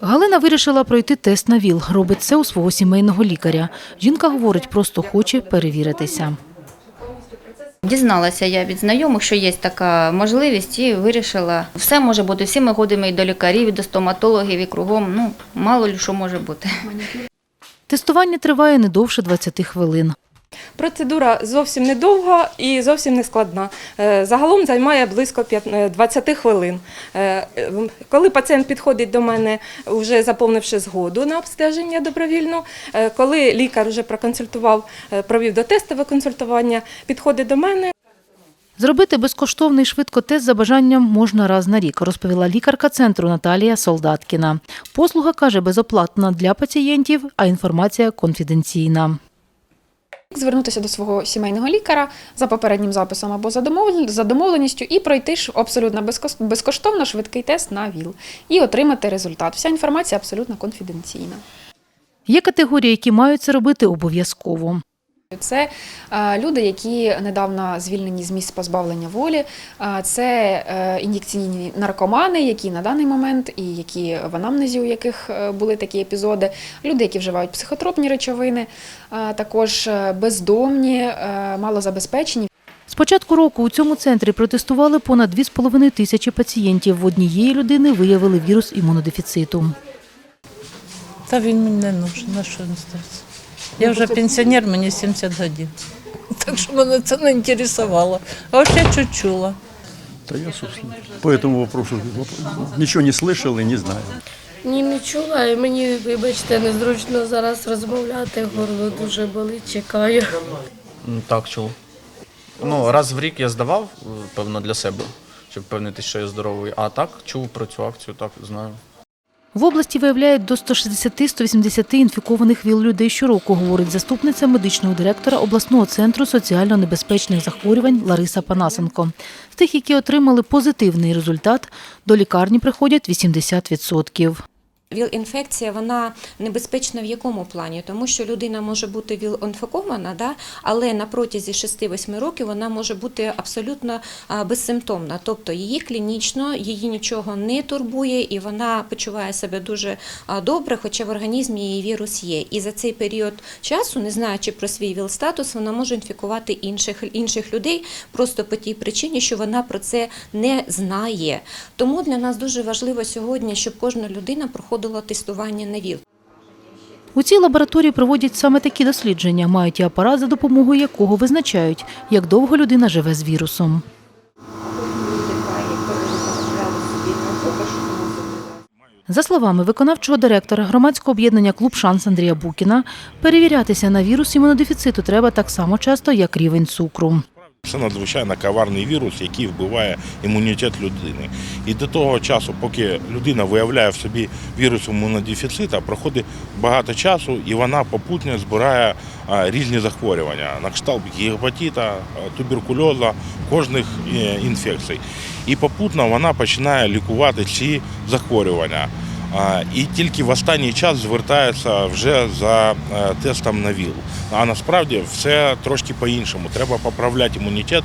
Галина вирішила пройти тест на ВІЛ. Робить це у свого сімейного лікаря. Жінка говорить, просто хоче перевіритися. Дізналася я від знайомих, що є така можливість, і вирішила. Все може бути. Всі ми ходимо і до лікарів, і до стоматологів, і кругом. Ну, мало ли що може бути. Тестування триває не довше 20 хвилин. Процедура зовсім недовга і зовсім не складна. Е, Загалом займає близько е, 20 хвилин. Е, е, Коли пацієнт підходить до мене, вже заповнивши згоду на обстеження добровільно, е, коли лікар вже проконсультував, е, провів дотестове консультування, підходить до мене, Зробити безкоштовний швидкотест за бажанням можна раз на рік, розповіла лікарка центру Наталія Солдаткіна. Послуга каже безоплатна для пацієнтів, а інформація конфіденційна. Звернутися до свого сімейного лікаря за попереднім записом або за домовленістю і пройти абсолютно безкоштовно швидкий тест на ВІЛ і отримати результат. Вся інформація абсолютно конфіденційна. Є категорії, які мають це робити обов'язково. Це люди, які недавно звільнені з місць позбавлення волі. Це е, ін'єкційні наркомани, які на даний момент і які в анамнезі, у яких е, були такі епізоди, люди, які вживають психотропні речовини, також е, бездомні, малозабезпечені. З початку року у цьому центрі протестували понад 2,5 тисячі пацієнтів. В однієї людини виявили вірус імунодефіциту. Та він мені не нужен, на що він ставиться? Я вже пенсіонер, мені 70 років. Так що мене це не інтересувало. А от я чуть чула. Да я, собственно, по этому вопросу воп- ничего не слышал и не знаю. Ні, не чула, і мені, вибачте, незручно зараз розмовляти, горло дуже болить, чекаю. Так, чув. Ну, раз в рік я здавав, е, певно, для себе, щоб впевнитися, що я здоровий. А так, чув про цю акцію, так, знаю. В області виявляють до 160-180 інфікованих ВІЛ людей щороку, говорить заступниця медичного директора обласного центру соціально небезпечних захворювань Лариса Панасенко. З тих, які отримали позитивний результат, до лікарні приходять 80%. ВІЛ-інфекція вона небезпечна в якому плані? Тому що людина може бути ВІЛ-інфікована, да? але на протязі 6-8 років вона може бути абсолютно безсимптомна. Тобто її клінічно, її нічого не турбує, і вона почуває себе дуже добре, хоча в організмі її вірус є. І за цей період часу, не знаючи про свій ВІЛ-статус, вона може інфікувати інших, інших людей просто по тій причині, що вона про це не знає. Тому для нас дуже важливо сьогодні, щоб кожна людина проходила тестування на ВІЛ. У цій лабораторії проводять саме такі дослідження, мають і апарат, за допомогою якого визначають, як довго людина живе з вірусом. За словами виконавчого директора громадського об'єднання Клуб Шанс Андрія Букіна, перевірятися на вірус імунодефіциту треба так само часто, як рівень цукру. Це надзвичайно коварний вірус, який вбиває імунітет людини. І до того часу, поки людина виявляє в собі вірус імунодефіцита, проходить багато часу, і вона попутно збирає різні захворювання на кшталт гепатита, туберкульоза, кожних е, інфекцій. І попутно вона починає лікувати ці захворювання. І тільки в останній час звертається вже за е, тестом на ВІЛ. А насправді все трошки по-іншому. Треба поправляти імунітет.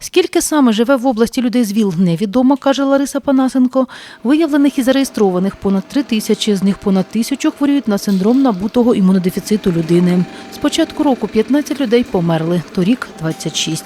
Скільки саме живе в області людей з ВІЛ, невідомо, каже Лариса Панасенко. Виявлених і зареєстрованих понад три тисячі, з них понад тисячу хворіють на синдром набутого імунодефіциту людини. З початку року 15 людей померли, торік – 26.